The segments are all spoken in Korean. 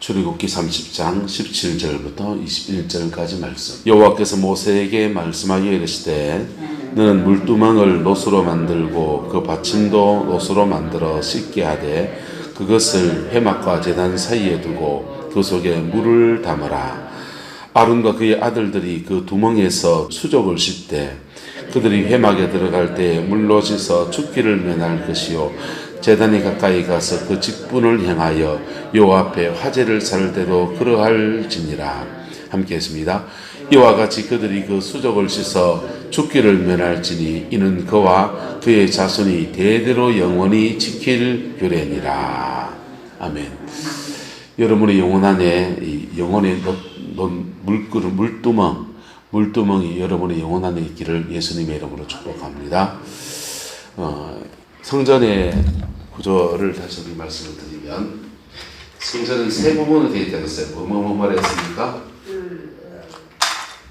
출애굽기 30장 17절부터 21절까지 말씀. 여호와께서 모세에게 말씀하여 이르시되 너는 물두멍을 노수로 만들고 그 받침도 노수로 만들어 씻게 하되 그것을 회막과 제단 사이에 두고 그 속에 물을 담으라. 아론과 그의 아들들이 그 두멍에서 수족을 씻되 그들이 회막에 들어갈 때 물로 씻어 죽기를 면할 것이요 제단이 가까이 가서 그 직분을 행하여 여호와 앞에 화제를 살 때도 그러할지니라 함께 했습니다. 이와 같이 그들이 그 수족을 씻어 죽기를 면할지니 이는 그와 그의 자손이 대대로 영원히 지킬 규례니라 아멘. 여러분의 영혼 안에 이 영혼의 논 물그릇 물두멍 물두멍이 여러분의 영혼 안에 있기를 예수님의 이름으로 축복합니다. 어, 성전의 구조를 다시 한번 말씀을 드리면 성전은 세 부분으로 되어 있다고 했어요. 뭐뭐뭐 말했습니까?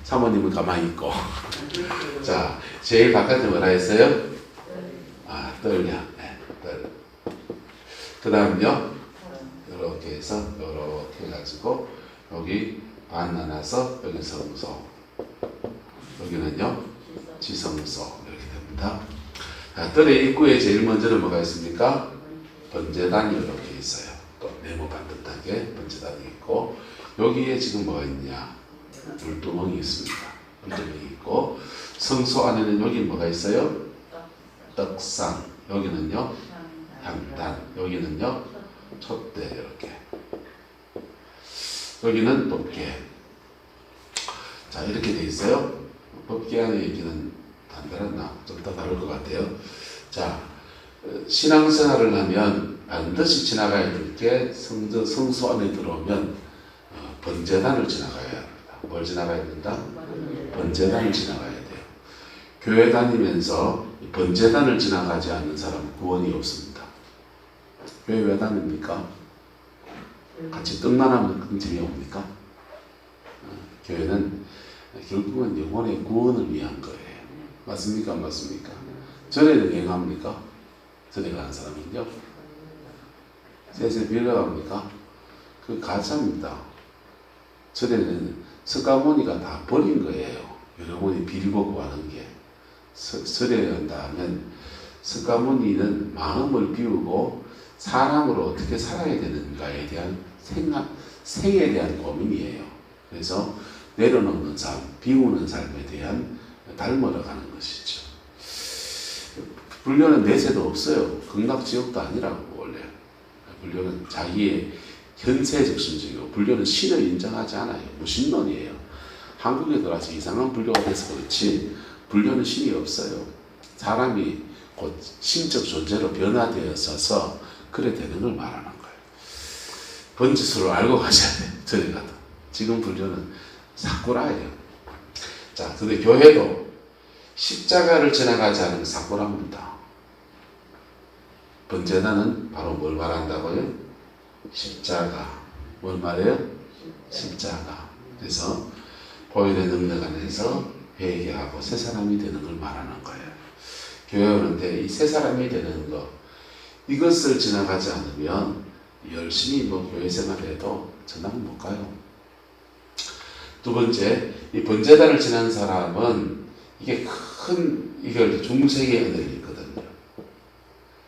사모님은 가만히 있고 자 제일 바깥에 뭐라 했어요? 아 떨려 네, 떨. 그 다음요 이렇게 해서 이렇게 해가지고 여기 반 나눠서 여기 성소 여기는요 지성소 이렇게 됩니다. 자, 뜰의 입구에 제일 먼저는 뭐가 있습니까? 번제단이 이렇게 있어요. 또 네모 반듯하게 번제단이 있고 여기에 지금 뭐가 있냐? 물두멍이 있습니다. 물두멍이 있고 성소 안에는 여기 뭐가 있어요? 떡상 여기는요 향단 여기는요 촛대 이렇게 여기는 법계 자 이렇게 돼 있어요. 법계 안에 있기는 단단했나 좀더 다를 것 같아요. 자 어, 신앙생활을 하면 반드시 지나가야 될 게 성전 성소 안에 들어오면 어, 번제단을 지나가야 합니다. 뭘 지나가야 된다? 번제단을 지나가야 돼요. 교회 다니면서 이 번제단을 지나가지 않는 사람은 구원이 없습니다. 교회 왜 다닙니까? 같이 떡만 하면 그 재미없습니까? 어, 교회는 결국은 영혼의 구원을 위한 거예요. 맞습니까? 안 맞습니까? 절에는 행합니까? 절에 가는 사람은요? 셋에 빌려갑니까? 그 가짜입니다. 절에는 석가모니가 다 버린 거예요. 여러분이 빌고 구하는 게. 서- 절에 간다 하면 석가모니는 마음을 비우고 사람으로 어떻게 살아야 되는가에 대한 생각, 생에 대한 고민이에요. 그래서 내려놓는 삶, 비우는 삶에 대한 닮아러 가는 것이죠. 불교는 내세도 없어요. 극락지옥도 아니라고 원래. 불교는 자기의 현세적 순종이고 불교는 신을 인정하지 않아요. 무신론이에요. 한국에 들어와서 이상한 불교가 돼서 그렇지 불교는 신이 없어요. 사람이 곧 신적 존재로 변화되어서 그래 되는 걸 말하는 거예요. 번지수를 알고 가셔야 돼요. 저리 가도. 지금 불교는 사쿠라예요. 자, 근데 교회도 십자가를 지나가지 않은 사쿠라입니다. 번제단은 바로 뭘 말한다고요? 십자가. 뭘 말해요? 십자가. 그래서 보혈의 능력 안에서 회개하고 새 사람이 되는 걸 말하는 거예요. 교회 오는데 이 새 사람이 되는 것, 이것을 지나가지 않으면 열심히 뭐 교회 생활해도 전당 못 가요. 두 번째, 이 번제단을 지난 사람은 이게 큰 이걸 중생의 은혜를 있거든요.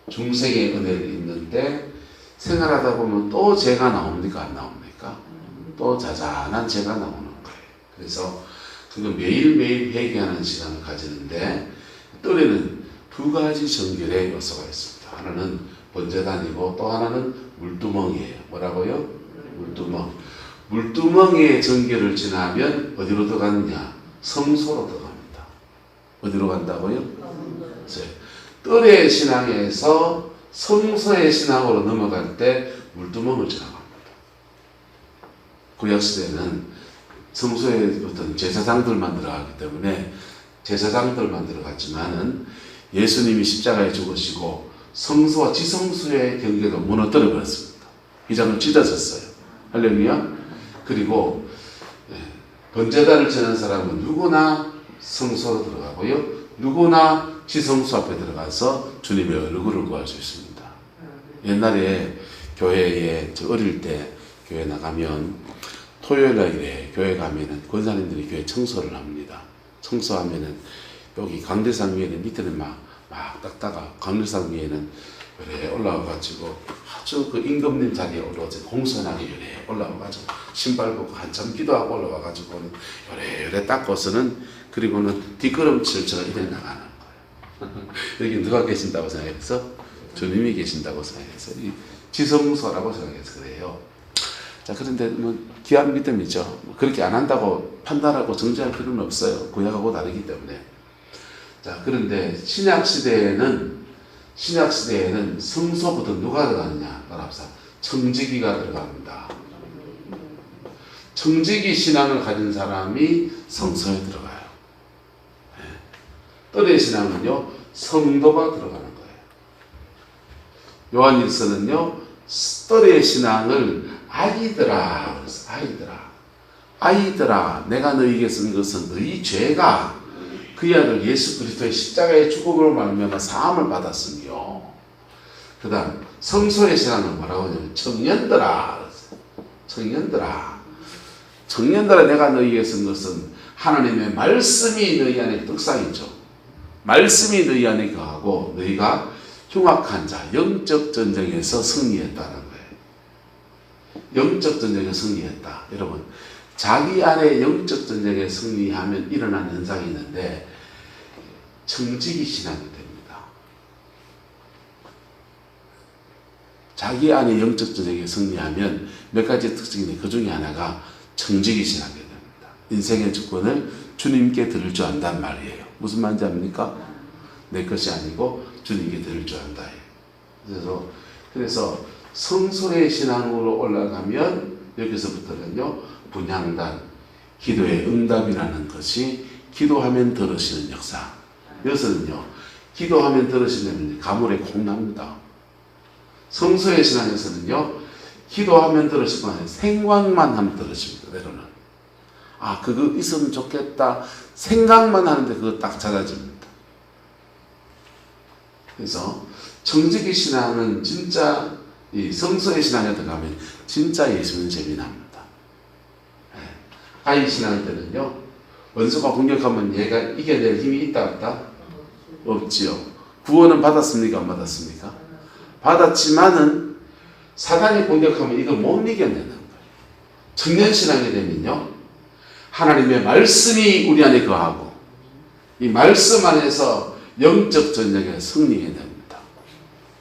중생의 은혜를 있는데 생활하다 보면 또 죄가 나옵니까 안 나옵니까? 또 자잘한 죄가 나오는 거예요. 그래서 그거 매일매일 회개하는 시간을 가지는데 뜰에는 두 가지 정결의 요소가 있습니다. 하나는 번제단이고 또 하나는 물두멍이에요. 뭐라고요? 물두멍. 물두멍의 전개를 지나면 어디로 들어가느냐? 성소로 들어갑니다. 어디로 간다고요? 네. 뜰의 신앙에서 성소의 신앙으로 넘어갈 때 물두멍을 지나갑니다. 구약시대는 성소에 어떤 제사장들만 들어가기 때문에 제사장들만 들어갔지만은 예수님이 십자가에 죽으시고 성소와 지성소의 경계가 무너뜨려 버렸습니다. 이 장을 찢어졌어요. 할렐루야. 그리고 예, 번제단을 지는 사람은 누구나 성소로 들어가고요. 누구나 지성소 앞에 들어가서 주님의 얼굴을 구할 수 있습니다. 옛날에 교회에 저 어릴 때 교회 나가면 토요일 날에 교회 가면은 권사님들이 교회 청소를 합니다. 청소하면은 여기 강대상 위에는 밑에는 막, 막 닦다가 강대상 위에는 요래 올라와 가지고 아주 그 임금님 자리에 올라와서 공손하게 요래 올라와가지고 신발 벗고 한참 기도하고 올라와가지고는 요래 요래 닦고서는 그리고는 뒷걸음질처럼 이래 나가는 거예요. 여기 누가 계신다고 생각해서 주님이 계신다고 생각해서 이 지성소라고 생각해서 그래요. 자 그런데 뭐 귀한 믿음이죠. 뭐 그렇게 안 한다고 판단하고 정죄할 필요는 없어요. 구약하고 다르기 때문에. 자 그런데 신약 시대에는 신약 시대에는 성소부터 누가 들어가느냐 따라합시다. 청지기가 들어갑니다. 청지기 신앙을 가진 사람이 성소에 들어가요. 예. 뜰의 신앙은요 성도가 들어가는 거예요. 요한일서는요 뜰의 신앙을 아이들아 아이들아 아이들아 내가 너희에게 쓴 것은 너희 죄가 그의 아들 예수 그리스도의 십자가의 죽음으로 말미암아 사함을 받았으며 그다음 성소의 신앙은 뭐라고 하냐면 청년들아. 청년들아 청년들아 내가 너희에게 쓴 것은 하나님의 말씀이 너희 안에 떡상이죠. 말씀이 너희 안에 거하고 너희가 흉악한 자 영적 전쟁에서 승리했다는 거예요. 영적 전쟁에 승리했다. 여러분 자기 안에 영적 전쟁에 승리하면 일어나는 현상이 있는데 청지기 신앙이 됩니다. 자기 안에 영적 전쟁에 승리하면 몇 가지 특징이 있는데 그 중에 하나가 청지기 신앙이 됩니다. 인생의 주권을 주님께 드릴 줄 안단 말이에요. 무슨 말인지 압니까? 내 것이 아니고 주님께 드릴 줄 안다. 그래서 그래서 성소의 신앙으로 올라가면 여기서부터는요 분향단 기도의 응답이라는 것이 기도하면 들으시는 역사. 여기서는요 기도하면 들으시는 가물에 콩납니다. 성소의 신앙에서는요 기도하면 들으시고 아니라 생각만 하면 들으십니다. 때로는 아 그거 있으면 좋겠다 생각만 하는데 그거 딱 찾아집니다. 그래서 정직의 신앙은 진짜 이 성서의 신앙에 들어가면 진짜 예수는 재미납니다. 예. 아이 신앙 때는요 원수가 공격하면 얘가 이겨낼 힘이 있다 없다? 없지요. 구원은 받았습니까? 안 받았습니까? 받았지만은 사단이 공격하면 이걸 못 이겨내는 거예요. 청년 신앙이 되면요 하나님의 말씀이 우리 안에 거하고 이 말씀 안에서 영적 전쟁에 승리해야 됩니다.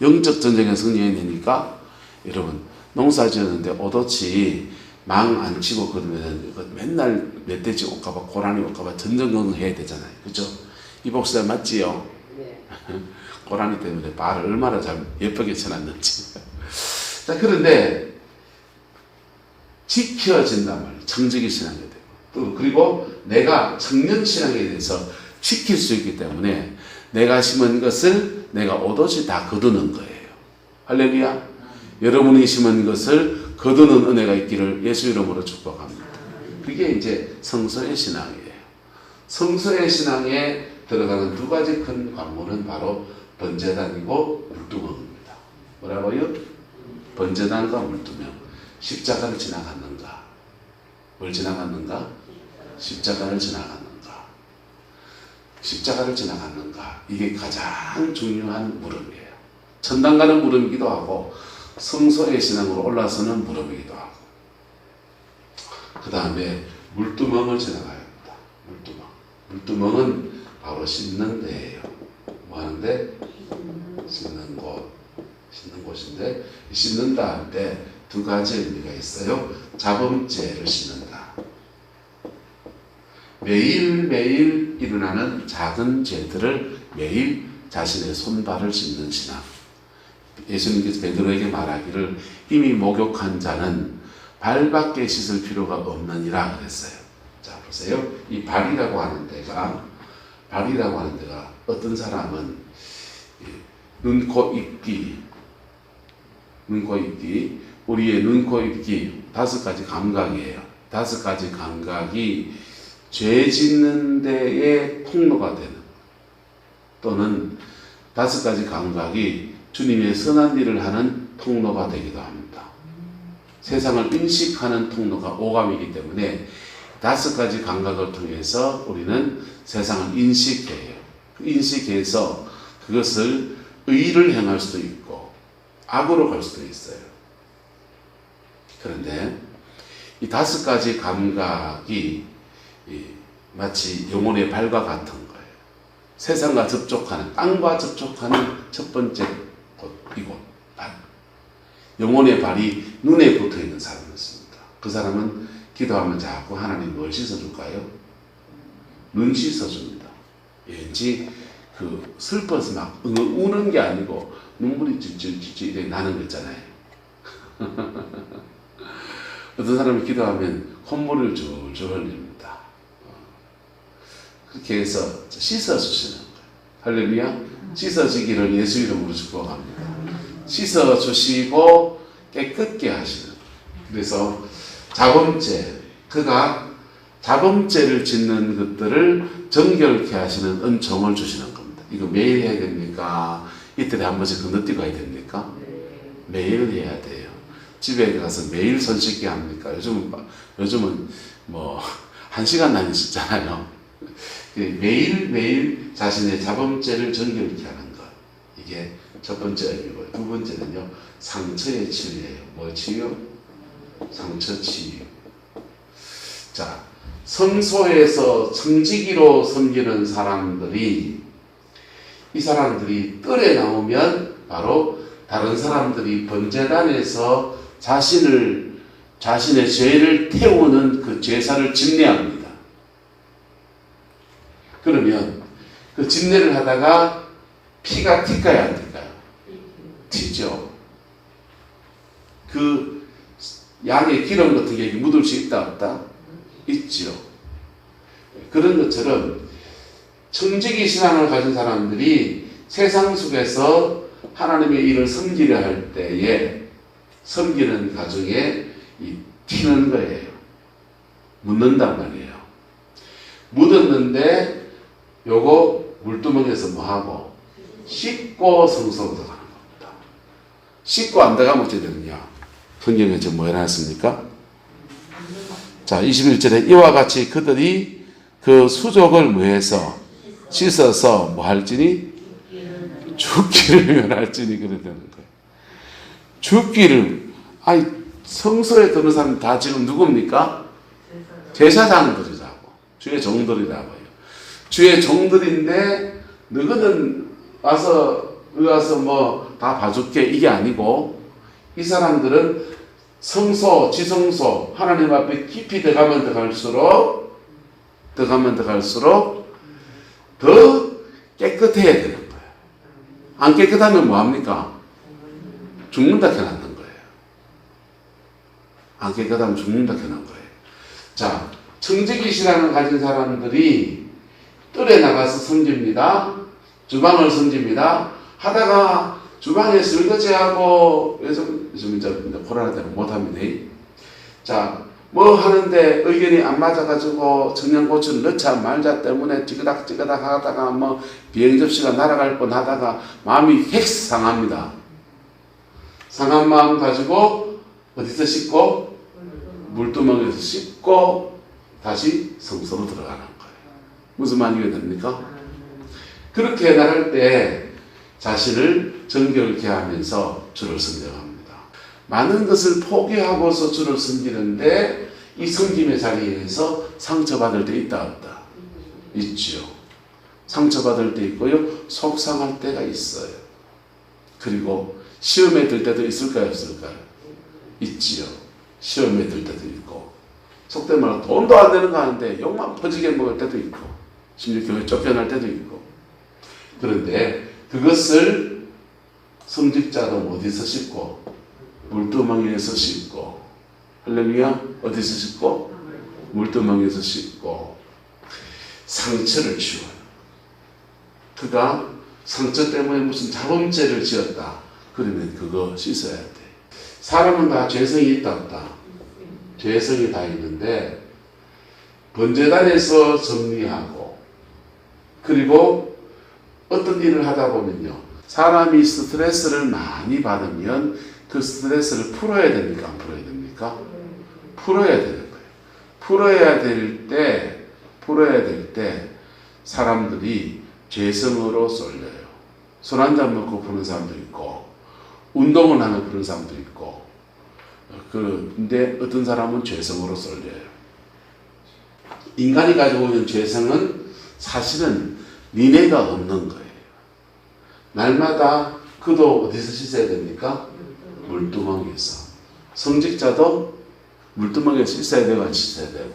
영적 전쟁에 승리해내니까 여러분 농사 지었는데 오도치 망 안 치고 그러면 맨날 멧돼지 올까봐 고라니 올까봐 전전긍긍 해야 되잖아요. 그죠? 이 복수자 맞지요? 네. 고라니 때문에 발을 얼마나 잘 예쁘게 쳐놨는지. 자 그런데 지켜진단 말이에요. 정직의 신앙이 되고 또 그리고 내가 청년 신앙에 대해서 지킬 수 있기 때문에 내가 심은 것을 내가 오롯이 다 거두는 거예요. 할렐루야. 여러분이 심은 것을 거두는 은혜가 있기를 예수 이름으로 축복합니다. 그게 이제 성서의 신앙이에요. 성서의 신앙에 들어가는 두 가지 큰 관문은 바로 번제단이고 물두멍입니다. 뭐라고요? 번제단과 물두멍. 십자가를 지나갔는가? 뭘 지나갔는가? 십자가를 지나갔는가? 십자가를 지나갔는가? 이게 가장 중요한 물음이에요. 천당 가는 물음이기도 하고 성소의 신앙으로 올라서는 물음이기도 하고 그 다음에 물두멍을 지나가야 합니다. 물두멍. 물두멍은 바로 씻는 데예요. 뭐 하는데? 씻는 곳. 씻는 곳인데 씻는다 할 때 두 가지 의미가 있어요. 자범죄를 씻는다. 매일매일 일어나는 작은 죄들을 매일 자신의 손발을 씻는 신앙. 예수님께서 베드로에게 말하기를 이미 목욕한 자는 발밖에 씻을 필요가 없느니라 그랬어요. 자 보세요. 이 발이라고 하는 데가 발이라고 하는 데가 어떤 사람은 눈, 코, 입기 눈, 코, 입기 우리의 눈, 코, 입기 다섯 가지 감각이에요. 다섯 가지 감각이 죄 짓는 데에 통로가 되는 또는 다섯 가지 감각이 주님의 선한 일을 하는 통로가 되기도 합니다. 세상을 인식하는 통로가 오감이기 때문에 다섯 가지 감각을 통해서 우리는 세상을 인식해요. 그 인식해서 그것을 의를 행할 수도 있고 악으로 갈 수도 있어요. 그런데 이 다섯 가지 감각이 이 마치 영혼의 발과 같은 거예요. 세상과 접촉하는 땅과 접촉하는 첫 번째 곳 이곳 발. 영혼의 발이 눈에 붙어 있는 사람이었습니다. 그 사람은 기도하면 자꾸 하나님 뭘 씻어줄까요? 눈 씻어줍니다. 왠지 그 슬퍼서 막 응- 우는 게 아니고 눈물이 이렇게 나는 거 있잖아요. 어떤 사람이 기도하면 콧물을 줄줄 흘립니다. 어. 그렇게 해서 씻어주시는 거예요. 할렐루야. 씻어지기를 예수 이름으로 축복합니다. 씻어주시고 깨끗게 하시는. 그래서 자범죄, 그가 자범죄를 짓는 것들을 정결케 하시는 은총을 주시는 겁니다. 이거 매일 해야 됩니까? 이틀에 한 번씩 건너뛰고 해야 됩니까? 매일 해야 돼요. 집에 가서 매일 손 씻기 합니까? 요즘은, 막- 요즘은 뭐, 한 시간 다니시잖아요. 매일 매일 자신의 자범죄를 정결케 하는 것. 이게 첫 번째 의미고요. 두 번째는요, 상처의 치유예요. 뭐 치유? 상처 치유. 자, 성소에서 청지기로 섬기는 사람들이 이 사람들이 뜰에 나오면 바로 다른 사람들이 번제단에서 자신을 자신의 죄를 태우는 그 제사를 집례합니다. 그러면 그 집례를 하다가 피가 튈까요, 안 튈까요? 튀죠. 그 양의 기름 같은 게 묻을 수 있다 없다? 있죠. 그런 것처럼 청지기 신앙을 가진 사람들이 세상 속에서 하나님의 일을 섬기려 할 때에 섬기는 가정에 이 튀는 거예요. 묻는단 말이에요. 묻었는데 요거 물두멍에서 뭐 하고 씻고 성소로 들어가는 겁니다. 씻고 안 들어가면 어떻게 되느냐? 성경에 지금 뭐 해놨습니까? 자, 21절에 이와 같이 그들이 그 수족을 뭐해서 씻어서 뭐 할지니 죽기를 면할지니 그래 되는 거예요. 죽기를 아니 성소에 드는 사람 다 지금 누굽니까? 제사장들이라고 주의 종들이라고요. 주의 종들인데 너희는 와서 와서 뭐 다 봐줄게 이게 아니고 이 사람들은 성소, 지성소 하나님 앞에 깊이 들어가면 들어갈수록 들어가면 들어갈수록 더 깨끗해야 되는 거예요. 안 깨끗하면 뭐 합니까? 죽는다 해놨는 거예요. 안 깨끗하면 죽는다 해놓은 거예요. 자, 청지기 신앙을 가진 사람들이 뜰에 나가서 섬깁니다. 주방을 섬깁니다. 하다가 주방에 설거지하고 요즘 요즘 이제 코로나 때문에 못합니다. 자, 뭐 하는데 의견이 안 맞아가지고 청양고추를 넣자 말자 때문에 찌그닥 찌그닥 하다가 뭐 비행 접시가 날아갈 뻔 하다가 마음이 핵 상합니다. 상한 마음 가지고 어디서 씻고 물두멍에서 씻고 다시 성소로 들어가는 거예요. 무슨 말이 됩니까? 그렇게 나갈 때 자신을 정결케 하면서 주를 섬겨갑니다. 많은 것을 포기하고서 주를 섬기는데 이 섬김의 자리에서 상처받을 때 있다 없다? 있지요. 상처받을 때 있고요. 속상할 때가 있어요. 그리고 시험에 들 때도 있을까요? 없을까요? 있지요. 시험에 들 때도 있고 속된 말로 돈도 안 되는 거 하는데 욕만 퍼지게 먹을 때도 있고 심지어 교회 쫓겨날 때도 있고 그런데 그것을 성직자도 어디서 씻고 물두멍에서 씻고 할렐루야 어디서 씻고? 물두멍에서 씻고. 상처를 치워요. 그가 상처 때문에 무슨 자범죄를 지었다. 그러면 그거 씻어야 돼. 사람은 다 죄성이 있다 없다. 죄성이 다 있는데 번제단에서 정리하고 그리고 어떤 일을 하다 보면요 사람이 스트레스를 많이 받으면 그 스트레스를 풀어야 됩니까 안 풀어야 됩니까? 풀어야 되는 거예요. 풀어야 될 때, 풀어야 될 때 사람들이 죄성으로 쏠려요. 술 한 잔 먹고 푸는 사람도 있고, 운동을 하면 푸는 사람도 있고, 그런데 어떤 사람은 죄성으로 쏠려요. 인간이 가지고 있는 죄성은 사실은 니네가 없는 거예요. 날마다 그도 어디서 씻어야 됩니까? 물두멍에서. 성직자도 물두멍에서 씻어야 되고 안 씻어야 되고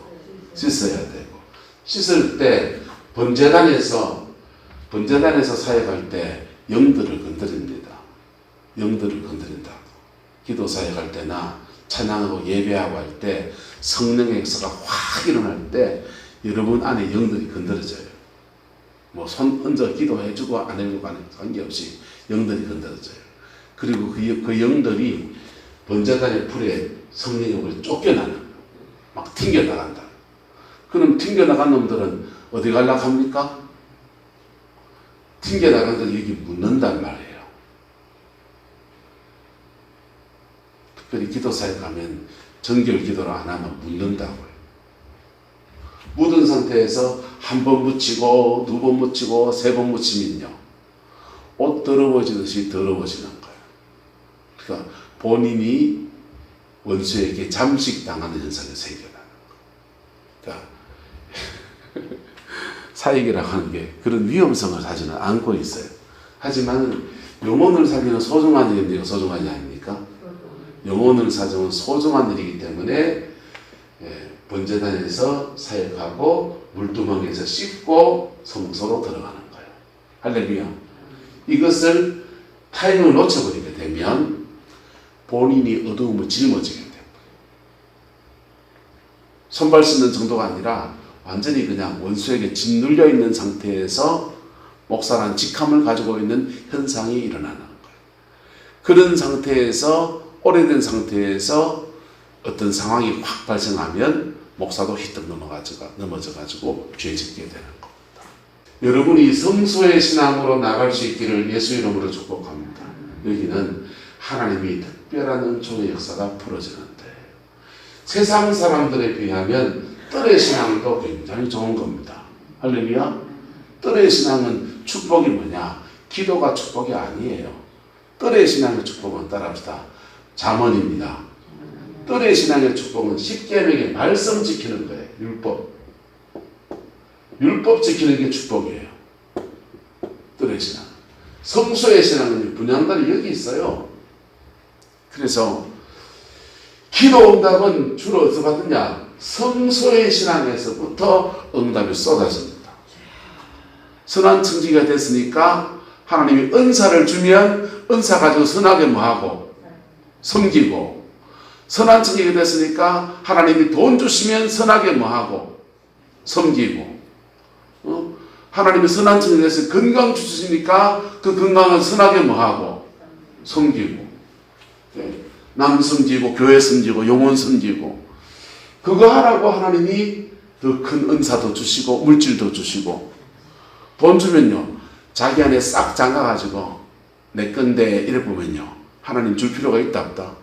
씻어야 되고 씻을 때 번제단에서 번제단에서 사역할 때 영들을 건드립니다. 영들을 건드린다. 기도 사역할 때나 찬양하고 예배하고 할 때 성령의 역사가 확 일어날 때 여러분 안에 영들이 건드려져요. 뭐 손 얹어 기도해주고 안 해주고 관계없이 영들이 건드려져요. 그리고 그, 영- 그 영들이 번제단의 불에 불에 쫓겨나는. 막 튕겨나간다. 그럼 튕겨나간 놈들은 어디 갈라 합니까? 튕겨나간 건 여기 묻는단 말이에요. 특별히 기도 사역하면 정결 기도를 안 하면 묻는다고요. 묻은 상태에서 한 번 묻히고 두 번 묻히고 세 번 묻히면요. 옷 더러워지듯이 더러워지는 거예요. 그러니까 본인이 원수에게 잠식당하는 현상이 생겨나는 거예요. 그러니까 사역이라고 하는 게 그런 위험성을 사실은 안고 있어요. 하지만 영혼을 살리는 소중한 일입니까? 소중한 일 아닙니까? 영혼을 사정은 소중한 일이기 때문에 예, 번제단에서 사역하고 물두멍에서 씻고 성소로 들어가는 거예요. 할렐루야. 이것을 타임을 놓쳐버리게 되면 본인이 어두움을 짊어지게 돼요. 손발 씻는 정도가 아니라 완전히 그냥 원수에게 짓눌려 있는 상태에서 목사란 직함을 가지고 있는 현상이 일어나는 거예요. 그런 상태에서 오래된 상태에서 어떤 상황이 확 발생하면 목사도 휘떡 넘어가지고 넘어져가지고 죄 짓게 되는 겁니다. 여러분이 성소의 신앙으로 나갈 수 있기를 예수 이름으로 축복합니다. 여기는 하나님이 특별한 은총의 역사가 풀어지는데 세상 사람들에 비하면 뜰의 신앙도 굉장히 좋은 겁니다. 할렐루야. 뜰의 신앙은 축복이 뭐냐? 기도가 축복이 아니에요. 뜰의 신앙의 축복은 따라합시다. 자문입니다. 뜰의 신앙의 축복은 십계명의 말씀 지키는 거예요. 율법. 율법 지키는 게 축복이에요. 뜰의 신앙. 성소의 신앙은 분양단이 여기 있어요. 그래서 기도 응답은 주로 어디서 받느냐? 성소의 신앙에서부터 응답이 쏟아집니다. 선한 청지가 됐으니까 하나님이 은사를 주면 은사 가지고 선하게 뭐하고 섬기고 선한 청지가 됐으니까 하나님이 돈 주시면 선하게 뭐하고 섬기고 어? 하나님이 선한 청지가 돼서 건강 주시니까 그 건강을 선하게 뭐하고 섬기고 네. 남 섬기고 교회 섬기고 영혼 섬기고 그거 하라고 하나님이 더 큰 은사도 주시고 물질도 주시고 돈 주면요 자기 안에 싹 잠가가지고 내 건데 이래 보면요 하나님 줄 필요가 있다 없다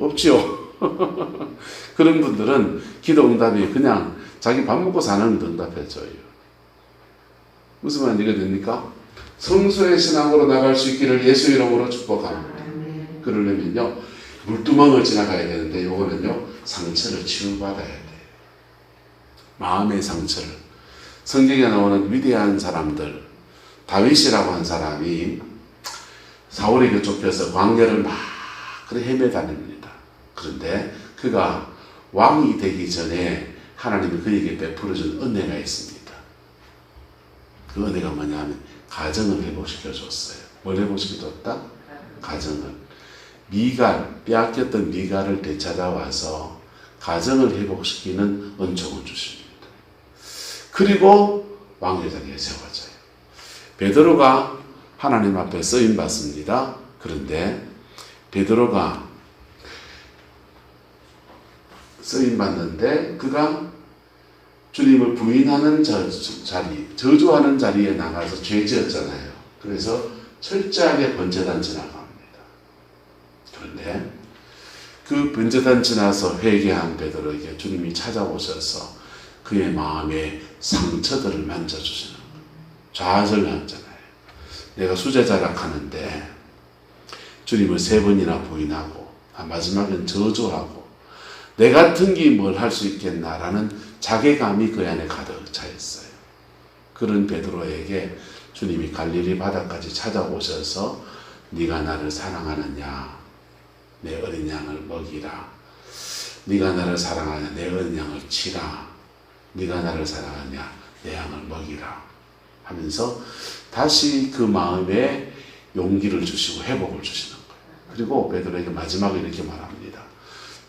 없지요. 그런 분들은 기도 응답이 그냥 자기 밥 먹고 사는 응답해줘요. 무슨 말인지 됩니까? 성소의 신앙으로 나갈 수 있기를 예수 이름으로 축복합니다 그러려면요 물두멍을 지나가야 되는데 요거는요 상처를 치유받아야 돼요 마음의 상처를. 성경에 나오는 위대한 사람들 다윗이라고 한 사람이 사울에게 쫓겨서 광야를 막 그래 헤매다닙니다 그런데 그가 왕이 되기 전에 하나님이 그에게 베풀어준 은혜가 있습니다 그 은혜가 뭐냐면 가정을 회복시켜 줬어요 뭘 회복시켜 줬다? 가정을 미갈, 빼앗겼던 미갈을 되찾아와서 가정을 회복시키는 은총을 주십니다. 그리고 왕의 자리에 세워져요. 베드로가 하나님 앞에 쓰임 받습니다. 그런데 베드로가 쓰임 받는데 그가 주님을 부인하는 자, 자리, 저주하는 자리에 나가서 죄 지었잖아요. 그래서 철저하게 번제단 지나갑니다. 그런데 그 번제단 지나서 회개한 베드로에게 주님이 찾아오셔서 그의 마음의 상처들을 만져주시는 거예요. 좌절하잖아요. 내가 수제자라 하는데 주님을 세 번이나 부인하고 아, 마지막엔 저주하고 내 같은 게 뭘 할 수 있겠나라는 자괴감이 그 안에 가득 차 있어요. 그런 베드로에게 주님이 갈릴리 바다까지 찾아오셔서 네가 나를 사랑하느냐 내 어린 양을 먹이라 네가 나를 사랑하냐 내 어린 양을 치라 네가 나를 사랑하냐 내 양을 먹이라 하면서 다시 그 마음에 용기를 주시고 회복을 주시는 거예요. 그리고 베드로에게 마지막에 이렇게 말합니다.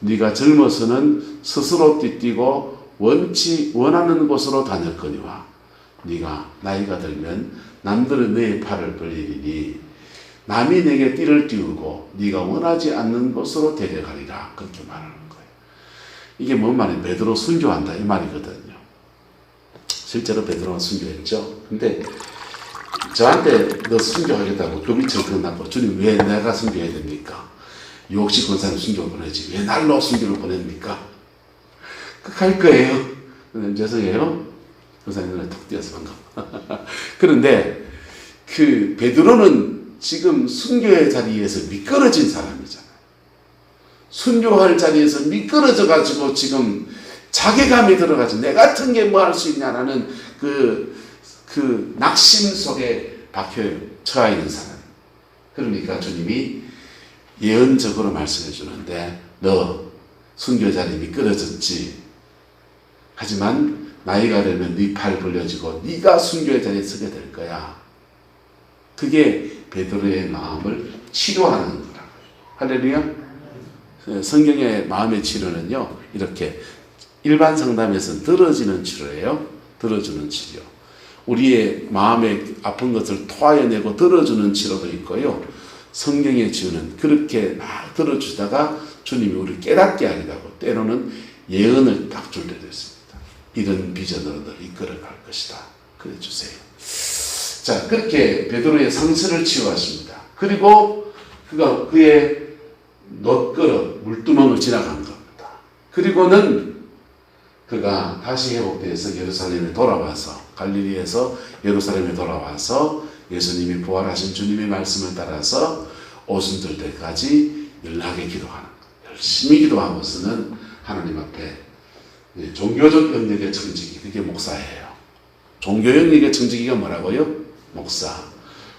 네가 젊어서는 스스로 띠뛰고 원치 원하는 곳으로 다녔거니와 네가 나이가 들면 남들은 내 팔을 벌리리니 남이 내게 띠를 띄우고 네가 원하지 않는 곳으로 데려가리라 그렇게 말하는 거예요. 이게 뭔 말이에요? 베드로 순교한다 이 말이거든요. 실제로 베드로는 순교했죠. 근데 저한테 너 순교하겠다고 그 밑을 끝났고 주님 왜 내가 순교해야 됩니까? 욕시 권사님 순교 보내지 왜 날로 순교를 보냅니까? 그갈 거예요. 근데 죄송해요. 권사님 눈에 톡 띄어서 방금. 그런데 그 베드로는 지금 순교의 자리에서 미끄러진 사람이잖아요. 순교할 자리에서 미끄러져 가지고 지금 자괴감이 들어가지고 내 같은 게 뭐 할 수 있냐라는 그, 그 낙심 속에 박혀 처해 있는 사람. 그러니까 주님이 예언적으로 말씀해 주는데 너 순교 자리 미끄러졌지. 하지만 나이가 되면 네 팔 벌려지고 네가 순교의 자리에 서게 될 거야. 그게 베드로의 마음을 치료하는 거라고요. 할렐루야. 성경의 마음의 치료는요. 이렇게 일반 상담에서는 들어지는 치료예요. 들어주는 치료. 우리의 마음에 아픈 것을 토하여내고 들어주는 치료도 있고요. 성경의 치유는 그렇게 막 들어주다가 주님이 우리를 깨닫게 하리라고 때로는 예언을 딱 줄 때도 있습니다. 이런 비전으로 널 이끌어갈 것이다. 그래 주세요. 자, 그렇게 베드로의 상처를 치유하십니다. 그리고 그가 그의 놋그릇 물두멍을 지나간 겁니다. 그리고는 그가 다시 회복돼서 예루살렘에 돌아와서 갈릴리에서 예루살렘에 돌아와서 예수님이 부활하신 주님의 말씀을 따라서 오순절 때까지 연락에 기도하는 것. 열심히 기도하고서는 하나님 앞에 예, 종교적 영역의 청지기 그게 목사예요. 종교 영역의 청지기가 뭐라고요? 목사.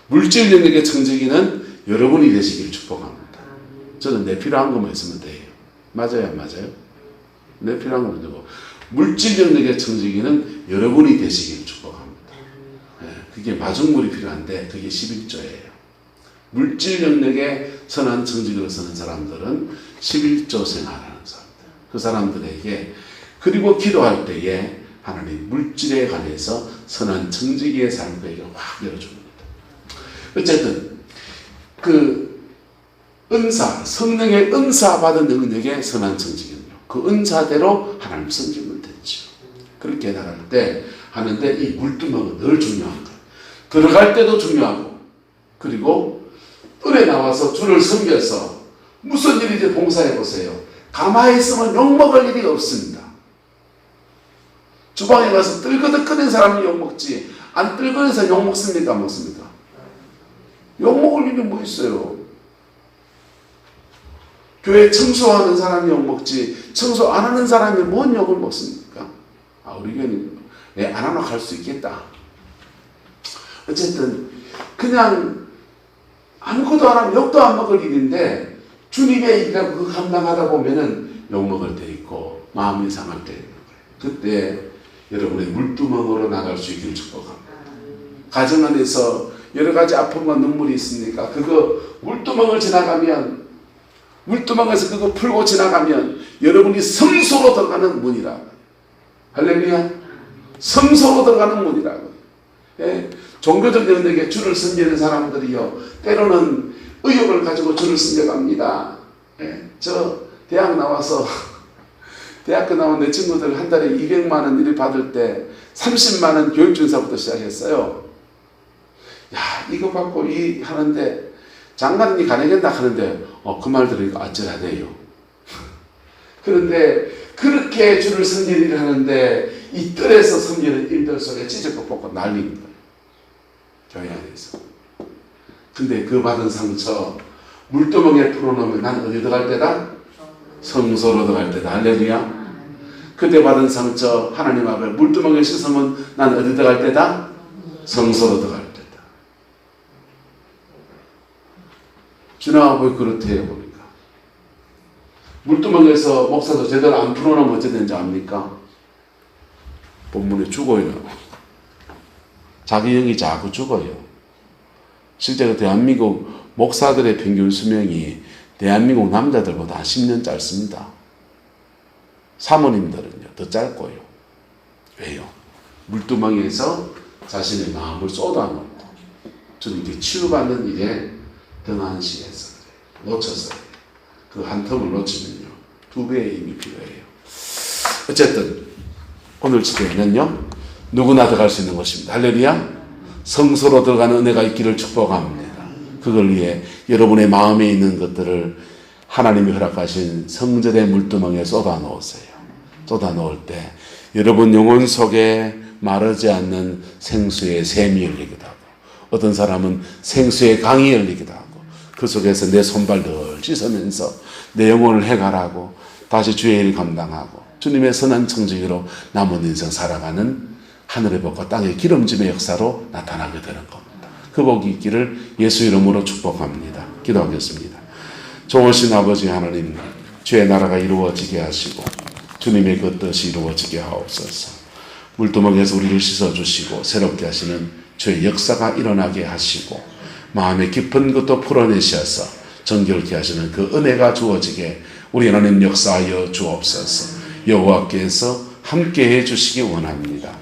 물질 영역의 청지기는 여러분이 되시길 축복합니다. 저는 내 필요한 것만 있으면 돼요. 맞아요, 안 맞아요? 내 필요한 것만 되고 물질 영역의 청지기는 여러분이 되시길. 예, 그게 마중물이 필요한데 그게 11조예요. 물질 영역에 선한 청지기로 서는 사람들은 11조 생활하는 사람들. 그 사람들에게 그리고 기도할 때에 하나님 물질에 관해서 선한 삶을 그에게 확 열어줍니다. 어쨌든 그 은사, 성령의 은사 받은 능력의 선한 청지기는요. 그 은사대로 하나님 섬기면 되죠. 그렇게 나갈 때 하는데 이 물두멍은 늘 중요한 거예요. 들어갈 때도 중요하고 그리고 뜰에 나와서 주를 섬겨서 무슨 일이지 봉사해 보세요. 가만히 있으면 욕먹을 일이 없습니다. 주방에 가서 뜰거덕거리는 사람이 욕먹지 안 뜰거려서 욕먹습니까? 안 먹습니까? 욕먹을 일이 뭐 있어요? 교회 청소하는 사람이 욕먹지 청소 안 하는 사람이 뭔 욕을 먹습니까? 아 우리 교회는 왜안 하나 갈 수 있겠다. 어쨌든 그냥 아무것도 안 하면 욕도 안 먹을 일인데 주님의 일이라고 그 감당하다 보면은 욕 먹을 때 있고 마음이 상할 때 있는 거예요. 그때 여러분의 물두멍으로 나갈 수 있기를 축복합니다. 가정 안에서 여러 가지 아픔과 눈물이 있으니까 그거 물두멍을 지나가면 물두멍에서 그거 풀고 지나가면 여러분이 성소로 들어가는 문이라. 할렐루야. 성소로 들어가는 문이라고. 예. 종교적 영역에 주를 섬기는 사람들이요. 때로는 의욕을 가지고 주를 섬겨갑니다. 예. 저 대학 나와서 대학교 나온 내 친구들 한 달에 200만 원 일을 받을 때 30만 원 교육준사부터 시작했어요. 야 이거 받고 이 하는데 장관님이 가능했나 하는데 어, 그 말 들으니까 어쩌라대요. 그런데 그렇게 주를 섬기는 일을 하는데 이 뜰에서 섬기는 일들 속에 찢어고 뽑고 거예요. 교회 안에서. 근데 그 받은 상처 물두멍에 풀어놓으면 난 어디 들어갈 때다? 성소로 들어갈 때다. 할렐루야. 그때 받은 상처 하나님 앞에 물두멍에 씻으면 난 어디 들어갈 때다? 성소로 들어갈 때다. 지나가고 그렇대요 보니까. 물두멍에서 목사도 제대로 안 풀어놓으면 어찌 되는지 압니까? 본문에 죽어요. 자기 영이 자꾸 죽어요. 실제로 대한민국 목사들의 평균 수명이 대한민국 남자들보다 한 10년 짧습니다. 사모님들은요, 더 짧고요. 왜요? 물두멍에서 자신의 마음을 쏟아놓고 주님께 치유받는 일에 등한시해서. 놓쳐서 그 한 텀을 놓치면요, 두 배의 힘이 필요해요. 어쨌든, 오늘 주제는요, 누구나 들어갈 수 있는 것입니다. 할렐루야. 성소로 들어가는 은혜가 있기를 축복합니다. 그걸 위해 여러분의 마음에 있는 것들을 하나님이 허락하신 성전의 물두멍에 쏟아 놓으세요. 쏟아 놓을 때 여러분 영혼 속에 마르지 않는 생수의 샘이 열리기도 하고 어떤 사람은 생수의 강이 열리기도 하고 그 속에서 내 손발들 씻으면서 내 영혼을 해결하고 다시 주의 일 감당하고 주님의 선한 청지기로 남은 인생 살아가는 하늘의 복과 땅의 기름짐의 역사로 나타나게 되는 겁니다. 그 복이 있기를 예수 이름으로 축복합니다. 기도하겠습니다. 좋으신 아버지 하나님, 주의 나라가 이루어지게 하시고 주님의 그 뜻이 이루어지게 하옵소서. 물두멍에서 우리를 씻어주시고 새롭게 하시는 주의 역사가 일어나게 하시고 마음의 깊은 것도 풀어내셔서 정결케 하시는 그 은혜가 주어지게 우리 하나님 역사하여 주옵소서. 여호와께서 함께해 주시기 원합니다.